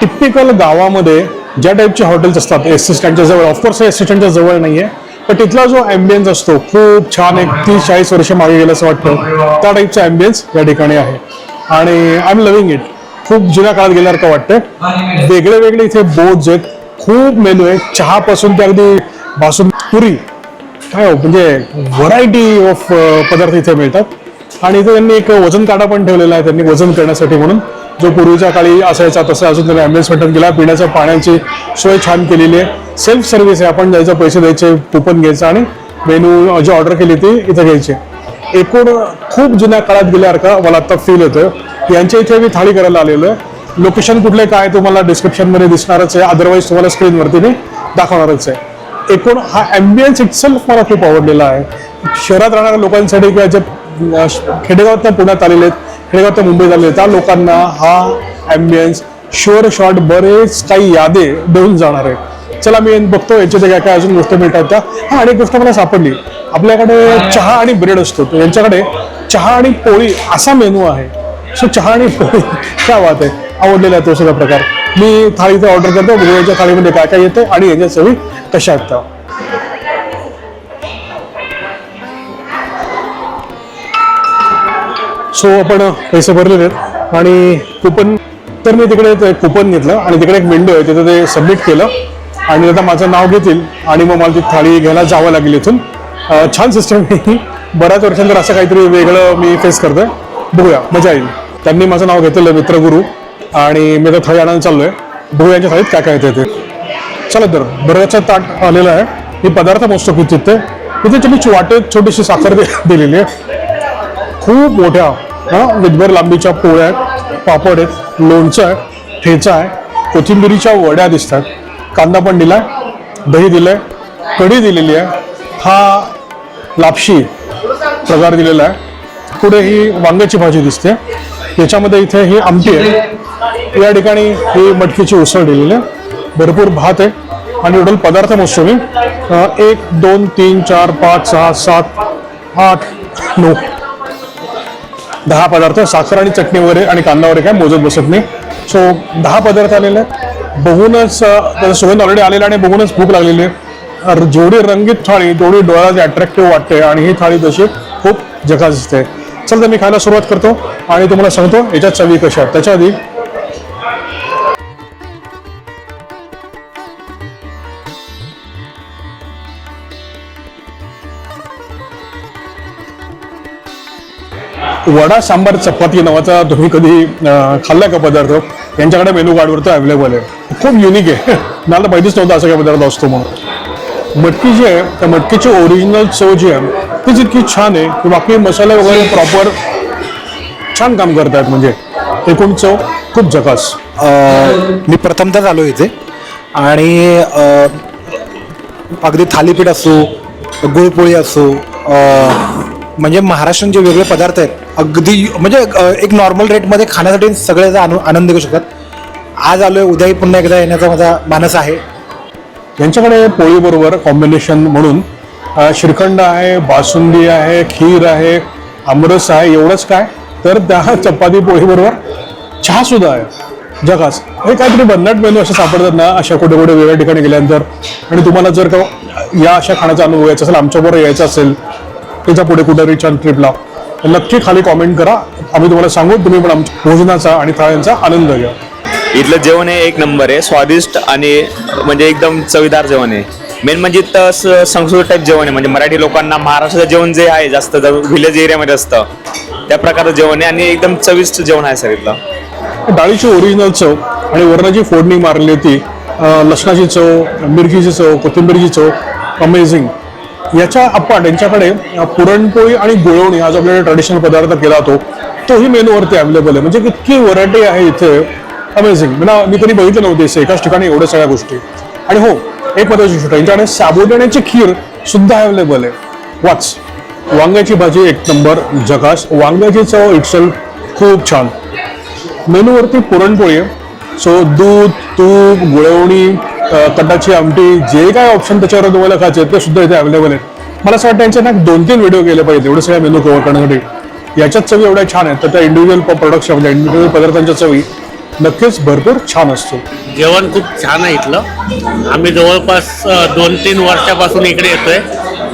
Typical गावामध्ये ज्या टाईपचे हॉटेल्स असतात एस टी स्टँडच्या जवळ ऑफकोर्स एस टी स्टँडच्या जवळ नाही आहे पण तिथला जो ॲम्बियन्स असतो खूप छान एक तीस चाळीस वर्ष मागे गेलं असं वाटतं. त्या टाईपचा ॲम्बियन्स या ठिकाणी आहे. आणि आय एम लव्हिंग इट खूप जुन्या काळात गेल्यासारखं वाटतं वेगळे वेगळे इथे बोर्ड्स आहेत. खूप मेनू आहे. चहापासून ते अगदी बासून पुरी काय हो, म्हणजे व्हरायटी ऑफ पदार्थ इथे मिळतात. आणि इथे त्यांनी एक वजन काटा पण ठेवलेला आहे त्यांनी वजन करण्यासाठी म्हणून. जो पूर्वीच्या काळी असायचा तसं अजून त्याला ॲम्ब्युलन्स मेंटेन केला पिण्याच्या पाण्याची सोय छान केलेली आहे. सेल्फ सर्व्हिस आहे. आपण जायचं पैसे द्यायचे कुपन घ्यायचं आणि मेनू जी ऑर्डर केली ती इथं घ्यायची. एकूण खूप जुन्या काळात गेल्यासारखं मला आत्ता फील होतं यांच्या इथे मी थाळी करायला आलेलो आहे. लोकेशन कुठले काय तुम्हाला डिस्क्रिप्शनमध्ये दिसणारच आहे. अदरवाईज तुम्हाला स्क्रीनवरती मी दाखवणारच आहे. एकूण हा ॲम्बियन्स इटसेल्फ मला खूप आवडलेला आहे. शहरात राहणाऱ्या लोकांसाठी किंवा जे अं, खेडेगावातनं पुण्यात आलेले आहेत खेडेगावात मुंबईत मुंबई झाले त्या लोकांना हा ॲम्बियन्स शुअर शॉट बरेच काही यादे देऊन जाणार आहे चला मी बघतो याच्यात काय काय अजून गोष्ट मिळतात त्या हा आणि एक गोष्ट मला सापडली. आपल्याकडे चहा आणि ब्रेड असतो. यांच्याकडे चहा आणि पोळी असा मेनू आहे. सो चहा आणि पोळी काय वाट आहे. आवडलेला आहे तो सगळा प्रकार. मी थाळीचं ऑर्डर करतो. बघू याच्या थाळीमध्ये काय काय येते आणि याच्या चवी कशा आहेत सो आपण पैसे भरलेले आहेत. आणि कुपन तर मी तिकडे ते कुपन घेतलं आणि तिकडे एक विंडो आहे तिथं ते सबमिट केलं. आणि आता माझं नाव घेतील आणि मग मला ती थाळी घ्यायला जावं लागेल इथून. छान सिस्टम आहे बऱ्याच वर्षांतर असं काहीतरी वेगळं मी फेस करतोय. बघूया मजा येईल. त्यांनी माझं नाव घेतलेलं मित्रगुरू. आणि मी आता थाळी आणायला आहे बघू यांच्या थाळीत काय काय येते ते. चला तर बऱ्याचशा ताट आलेलं आहे. मी पदार्थ मोजतो की तिथे तिथे तुम्ही वाटेत छोटीशी साखर दिलेली आहे. खूप मोठ्या हा विदभर लांबीच्या पोळ्या आहेत पापड आहेत लोणचं आहे ठेचा आहे कोथिंबिरीच्या वड्या दिसतात कांदा पण दिलाय दही दिलंय कढी दिलेली आहे. हा लापशी प्रकार दिलेला आहे. पुढे ही वांग्याची भाजी दिसते. याच्यामध्ये इथे ही आमटी आहे. या ठिकाणी ही मटकीची उसळ दिलेली आहे. भरपूर भात आहे आणि टोटल पदार्थ मोजतो मी. एक दोन तीन चार पाच सहा सात आठ नऊ. दहा पदार्थ साखर आणि चटणी वगैरे आणि कांदा वगैरे काय मोजत बसत नाही. सो दहा पदार्थ आलेले आहेत. बघूनच त्याचा सुगंध ऑलरेडी आलेला आणि बघूनच भूक लागलेली आहे. जेवढी रंगीत थाळी तेवढी डोळ्यात अट्रॅक्टिव्ह वाटते आणि ही थाळी तशी खूप जगात दिसते. चल तर मी खायला सुरुवात करतो आणि तुम्हाला सांगतो याच्यात चवी कशा त्याच्या आधी वडा सांबार चपाती नावाचा तुम्ही कधी खाल्ला का पदार्थ? यांच्याकडे मेनू कार्डवर अवेलेबल आहे. खूप युनिक आहे. मला माहितीच नव्हतं असा काय पदार्थ असतो म्हणून. मटकी जी आहे त्या मटकीची ओरिजिनल चव जी आहे ती जितकी छान आहे की बाकी मसाले वगैरे प्रॉपर छान काम करतात. म्हणजे एकूण चव खूप झकास. मी प्रथमतच आलो इथे. आणि अगदी थालीपीठ असो गुळपोळी असो म्हणजे महाराष्ट्रीयन जे वेगळे पदार्थ आहेत अगदी म्हणजे एक नॉर्मल रेटमध्ये खाण्यासाठी सगळ्याचा आनु आनंद घेऊ शकतात. आज आलोय उद्याही पुन्हा एकदा येण्याचा माझा मानस आहे. यांच्याकडे पोळीबरोबर कॉम्बिनेशन म्हणून श्रीखंड आहे बासुंदी आहे खीर आहे आमरस आहे एवढंच काय? तर त्या चपाती पोळीबरोबर चहा सुद्धा आहे. जगास. हे काहीतरी भन्नाट मेनू असे सापडतात ना अशा कुठे कुठे वेगळ्या ठिकाणी गेल्यानंतर. आणि तुम्हाला जर का या अशा खाण्याचा अनुभव यायचा असेल आमच्याबरोबर यायचं असेल त्याच्या पुढे कुठे छान ट्रिपला नक्की खाली कॉमेंट करा. आम्ही तुम्हाला सांगू तुम्ही पण आमच्या भोजनाचा आणि थाळ्यांचा आनंद घ्या. इथलं जेवण हे एक नंबर आहे. स्वादिष्ट आणि म्हणजे एकदम चवीदार जेवण आहे. मेन म्हणजे संस्कृत टाईप जेवण आहे. म्हणजे मराठी लोकांना महाराष्ट्राचं जेवण जे आहे जास्त व्हिलेज एरियामध्ये असतं त्या प्रकारचं जेवण आहे आणि एकदम चविष्ट जेवण आहे सर इथलं. डाळीची ओरिजिनल चव आणि वरणाची फोडणी मारली होती. लसणाची चव मिरचीची चव कोथिंबीरची चव अमेझिंग याच्या आपण यांच्याकडे पुरणपोळी आणि गुळवणी हा जो आपल्याला ट्रेडिशनल पदार्थ केला जातो तोही मेनूवरती अवेलेबल आहे. म्हणजे इतकी व्हरायटी आहे इथे. अमेझिंग मला मी कधी बघितलं नव्हते इथे. एकाच ठिकाणी एवढ्या सगळ्या गोष्टी. आणि हो एक महत्वाची गोष्ट यांच्याकडे साबुदाण्याची खीर सुद्धा अवेलेबल आहे. वाच. वांग्याची भाजी एक नंबर. जगास. वांग्याची चव इटसेल्फ खूप छान. मेनूवरती पुरणपोळी आहे. सो दूध तूप गुळवणी कटाची आमटी जे काय ऑप्शन त्याच्यावर तुम्हाला खायचे आहेत ते सुद्धा इथे अवेलेबल आहेत. मला असं वाटतं यांचे ना दोन तीन व्हिडिओ गेले पाहिजे एवढे सगळ्या मेनू कव्हर करण्यासाठी. याच्यात चवी एवढ्या छान आहेत तर त्या इंडिव्हिज्युअल प्रोडक्ट्स म्हणजे इंडिव्हिज्युअल पदार्थांच्या चवी नक्कीच भरपूर छान असतो. जेवण खूप छान आहे इथलं. आम्ही जवळपास दोन तीन वर्षापासून इकडे येतोय.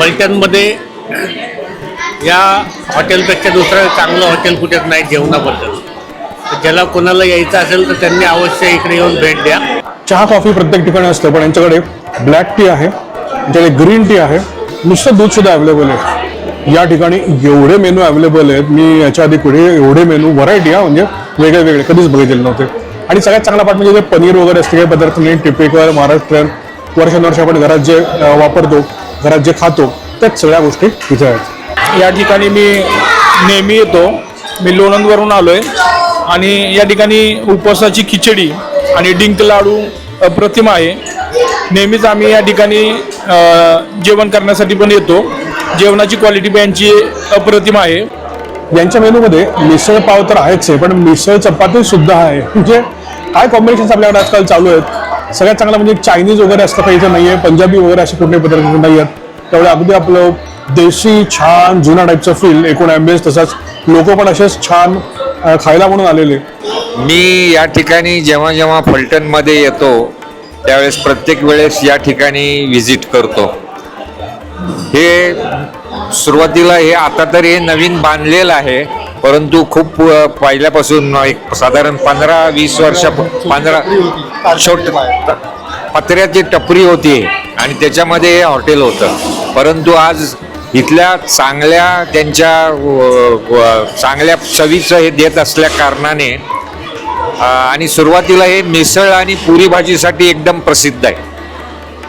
पलटणमध्ये या हॉटेलपेक्षा दुसरं चांगलं हॉटेल कुठेच नाही जेवणाबद्दल. तर ज्याला कोणाला यायचं असेल तर त्यांनी अवश्य इकडे येऊन भेट द्या. चहा कॉफी प्रत्येक ठिकाणी असतं पण यांच्याकडे ब्लॅक टी आहे यांच्याकडे ग्रीन टी आहे. नुसतं दूध सुद्धा अवेलेबल आहे. या ठिकाणी एवढे मेनू अवेलेबल आहेत. मी याच्या आधी पुढे एवढे मेनू व्हरायटी आहे म्हणजे वेगळे वेगळे कधीच बघितलेले नव्हते. आणि सगळ्यात चांगला पाठ म्हणजे जे पनीर वगैरे असते काही पदार्थ नाही टिपिकल महाराष्ट्रीयन वर्षानुवर्ष आपण घरात जे वापरतो घरात जे खातो त्याच सगळ्या गोष्टी तिथे आहेत. या ठिकाणी मी नेहमी येतो. मी लोणंदवरून आलो आहे आणि या ठिकाणी उपवासाची खिचडी आणि डिंक लाडू अप्रतिम आहे. नेहमीच आम्ही या ठिकाणी जेवण करण्यासाठी पण येतो. जेवणाची क्वालिटी पण यांची अप्रतिम आहे. यांच्या मेनूमध्ये मिसळ पाव तर आहेच आहे पण मिसळ चपाती सुद्धा आहे. म्हणजे काय कॉम्बिनेशन आपल्याकडे आजकाल चालू आहेत? सगळ्यात चांगलं म्हणजे चायनीज वगैरे असतं काही नाही आहे पंजाबी वगैरे असे कुठले पदार्थ नाही आहेत त्यामुळे अगदी आपलं देशी छान जुना टाईपचं फील एकूण ॲम्बियन्स तसाच. लोक पण असेच छान खायला म्हणून आलेले. मी या ठिकाणी जेव्हा जेव्हा फलटणमध्ये येतो त्यावेळेस प्रत्येक वेळेस या ठिकाणी व्हिजिट करतो. हे सुरुवातीला हे आता तर हे नवीन बांधलेलं आहे परंतु खूप पहिल्यापासून एक साधारण पंधरा वीस वर्ष पंधरा छोट पत्र्याची टपरी होती आणि त्याच्यामध्ये हे हॉटेल होतं. परंतु आज इथल्या चांगल्या त्यांच्या चांगल्या चवीचं हे देत असल्या कारणाने आणि सुरुवातीला हे मिसळ आणि पुरी भाजीसाठी एकदम प्रसिद्ध आहे.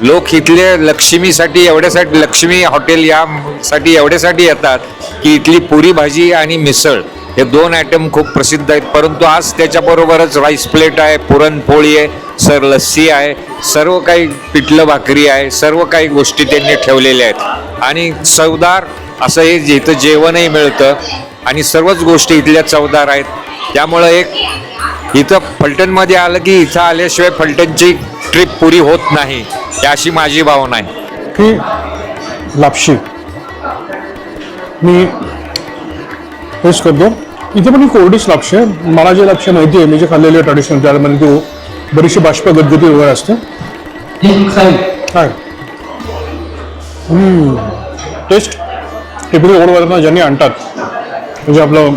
लोक इथले लक्ष्मीसाठी एवढ्यासाठी लक्ष्मी हॉटेल यासाठी एवढ्यासाठी येतात की इथली पुरी भाजी आणि मिसळ हे दोन आयटम खूप प्रसिद्ध आहेत. परंतु आज त्याच्याबरोबरच राईस प्लेट आहे पुरणपोळी आहे सर लस्सी आहे सर्व काही पिठलं भाकरी आहे सर्व काही गोष्टी त्यांनी ठेवलेल्या आहेत. आणि चवदार असं हे इथं जेवणही मिळतं आणि सर्वच गोष्टी इथल्या चवदार आहेत. त्यामुळं एक इथं फलटणमध्ये आलं की इथं आल्याशिवाय फलटणची ट्रिप पुरी होत नाही. अशी माझी भावना आहे. की लापशी. मी हेच करतो. इथे पण ही कोरडीच लापशी आहे. मला जे लापशी माहिती आहे मी जे खाल्लेली आहे ट्रॅडिशनल त्यामध्ये म्हणजे तो बरीचशी बाष्प गदगदी वगैरे असते. काय? टेस्ट टिपिकल ओढवाल्यांना ज्यांनी आणतात. म्हणजे आपलं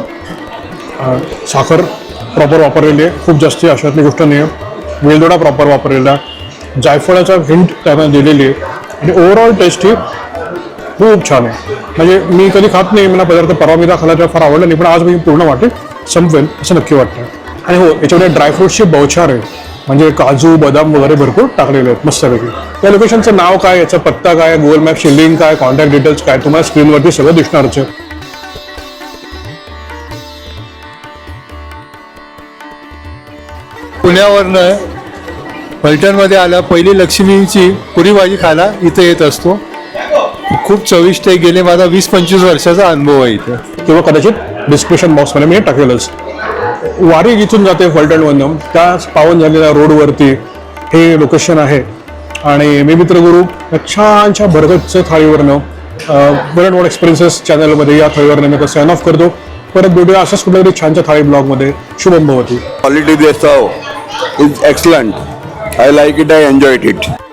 साखर. प्रॉपर वापरलेली आहे. खूप जास्ती अशातली गोष्ट नाही आहे वेलदोडा प्रॉपर वापरलेला आहे. जायफळाचा हिंट त्यामध्ये दिलेली आहे. आणि ओव्हरऑल टेस्ट ही खूप छान आहे. म्हणजे मी कधी खात नाही मला पदार्थ परवा मी खाला तेव्हा फार आवडला नाही पण आज मी पूर्ण वाटेल संपवेल असं नक्की वाटतं. आणि हो याच्यामध्ये ड्रायफ्रुट्सची बौछार आहे. म्हणजे काजू बदाम वगैरे भरपूर टाकलेले आहेत मस्तपैकी. त्या लोकेशनचं नाव काय याचा पत्ता काय गुगल मॅपची लिंक काय कॉन्टॅक्ट डिटेल्स काय तुम्हाला स्क्रीनवरती सगळं दिसणारच आहे. पुण्यावरनं फलटणमध्ये आलं. पहिली लक्ष्मीची पुरी भाजी खायला इथे येत असतो. खूप चविष्ट आहे. गेले माझा वीस पंचवीस वर्षाचा अनुभव आहे इथे. किंवा कदाचित डिस्क्रिप्शन बॉक्समध्ये मी टाकेलच वारी जिथून जाते फलटणवरनं त्या पावन झालेल्या रोडवरती हे लोकेशन आहे. आणि मी मित्रगुरु छानशा भरगतच्या थाळीवरनं बरडवड एक्सपिरियन्सेस चॅनलमध्ये या थाळीवरनं मी साइन ऑफ करतो. परत भेटूया अशाच कुठल्या तरी छानच्या थाळी ब्लॉगमध्ये शुभम भवती. They serve is excellent. I like it, I enjoyed it.